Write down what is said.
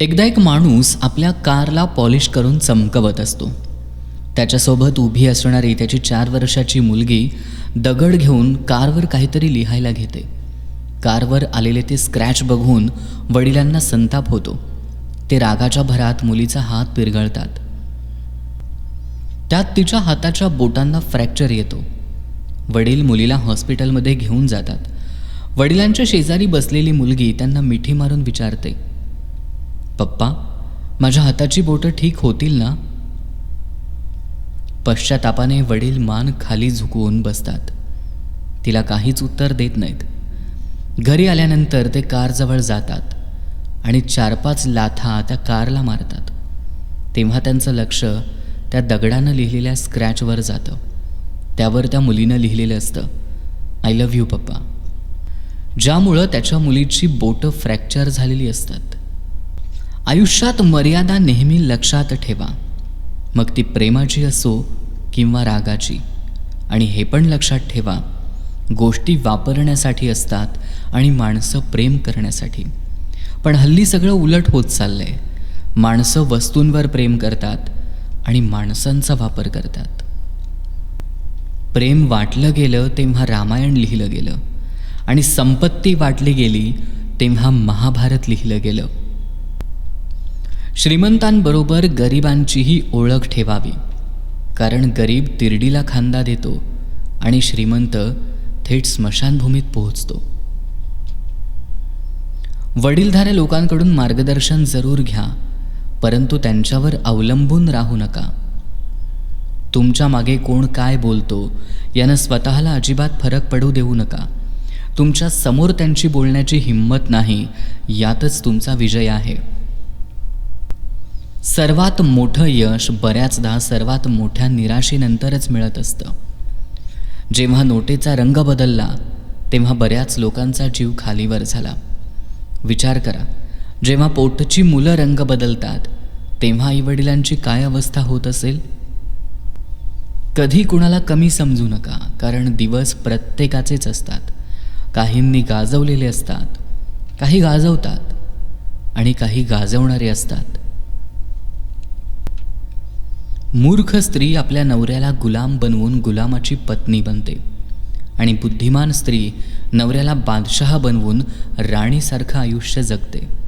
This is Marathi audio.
एकदा एक माणूस आपल्या कारला पॉलिश करून चमकवत असतो. त्याच्यासोबत उभी असणारी त्याची चार वर्षाची मुलगी दगड घेऊन कारवर काहीतरी लिहायला घेते. कारवर आलेले ते स्क्रॅच बघून वडिलांना संताप होतो. ते रागाच्या भरात मुलीचा हात पिरगळतात. त्यात तिच्या हाताच्या बोटांना फ्रॅक्चर येतो. वडील मुलीला हॉस्पिटलमध्ये घेऊन जातात. वडिलांच्या शेजारी बसलेली मुलगी त्यांना मिठी मारून विचारते. पप्पा माझ्या हाताची बोटं ठीक होतील ना? पश्चातापाने वडील मान खाली झुकवून बसतात. तिला काहीच उत्तर देत नाहीत. घरी आल्यानंतर ते कारजवळ जातात आणि चार पाच लाथा त्या कारला मारतात. तेव्हा त्यांचं लक्ष त्या दगडानं लिहिलेल्या स्क्रॅचवर जातं. त्यावर त्या मुलीनं लिहिलेलं असतं आय लव्ह यू पप्पा. ज्यामुळं त्याच्या मुलीची बोटं फ्रॅक्चर झालेली असतात. आयुष्यात मर्यादा नेहमी लक्षात ठेवा. मग ती प्रेमाची असो किंवा रागाची. आणि हे पण लक्षात ठेवा गोष्टी वापरण्यासाठी असतात आणि माणसं प्रेम करण्यासाठी. पण हल्ली सगळं उलट होत चाललंय. माणसं वस्तूंवर प्रेम करतात आणि माणसांचा वापर करतात. प्रेम वाटलं गेलं तेव्हा रामायण लिहिलं गेलं. आणि संपत्ती वाटली गेली तेव्हा महाभारत लिहिलं गेलं. श्रीमंतांबरोबर गरिबांचीही ओळख ठेवावी. कारण गरीब तिरडीला खांदा देतो आणि श्रीमंत थेट स्मशानभूमीत पोहोचतो. वडीलधाऱ्या लोकांकडून मार्गदर्शन जरूर घ्या परंतु त्यांच्यावर अवलंबून राहू नका. तुमच्या मागे कोण काय बोलतो यानं स्वतःला अजिबात फरक पडू देऊ नका. तुमच्यासमोर त्यांची बोलण्याची हिंमत नाही यातच तुमचा विजय आहे. सर्वात मोठं यश बऱ्याचदा सर्वात मोठ्या निराशेनंतरच मिळत असतं. जेव्हा नोटेचा रंग बदलला तेव्हा बऱ्याच लोकांचा जीव खालीवर झाला. विचार करा जेव्हा पोटची मुलं रंग बदलतात तेव्हा आईवडिलांची काय अवस्था होत असेल? कधी कुणाला कमी समजू नका कारण दिवस प्रत्येकाचेच असतात. काहींनी गाजवलेले असतात काही गाजवतात आणि काही गाजवणारे असतात. मूर्ख स्त्री आपल्या नवऱ्याला गुलाम बनवून गुलामाची पत्नी बनते. आणि बुद्धिमान स्त्री नवऱ्याला बादशहा बनवून राणीसारखं आयुष्य जगते.